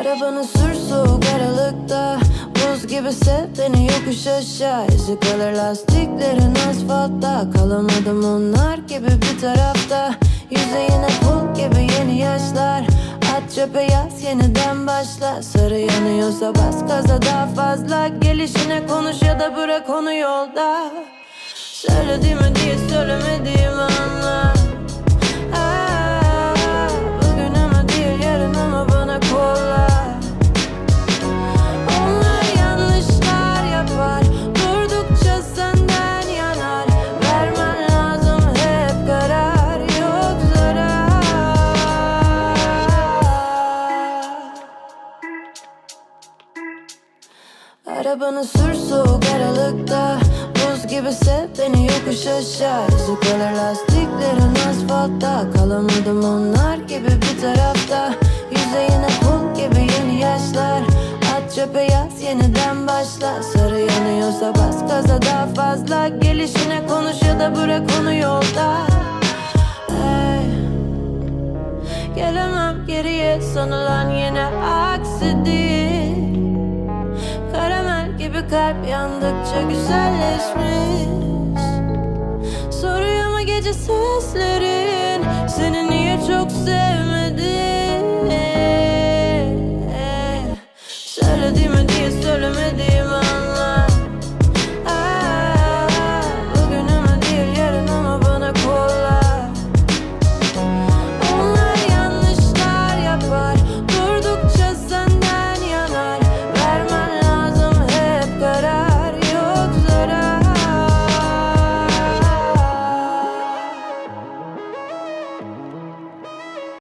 Arabanı sür soğuk aralıkta. Buz gibi sev beni yokuş aşağı. Izi kalır lastiklerin asfaltta. Kalamadım onlar gibi bir tarafta. Yüzeyine pul gibi yeni yaşlar. At çöpe yaz yeniden başla. Sarı yanıyorsa bas gaza daha fazla. Gelişine konuş ya da bırak onu yolda. Söylediğimi değil söylemediğimi anla. Arabanı sür soğuk aralıkta. Buz gibi sev beni yokuş aşağı. İzi kalır lastiklerin asfaltta. Kalamadım onlar gibi bir tarafta. Yüzeyine pul gibi yeni yaşlar. At çöpe yaz yeniden başla. Sarı yanıyorsa bas gaza daha fazla. Gelişine konuş ya da bırak onu yolda. Hey. Gelemem geriye sanılan yine aksi değil gibi kalp yandıkça güzelleşmiş. Soruyor mu gece seslerin Seni niye çok sevmedim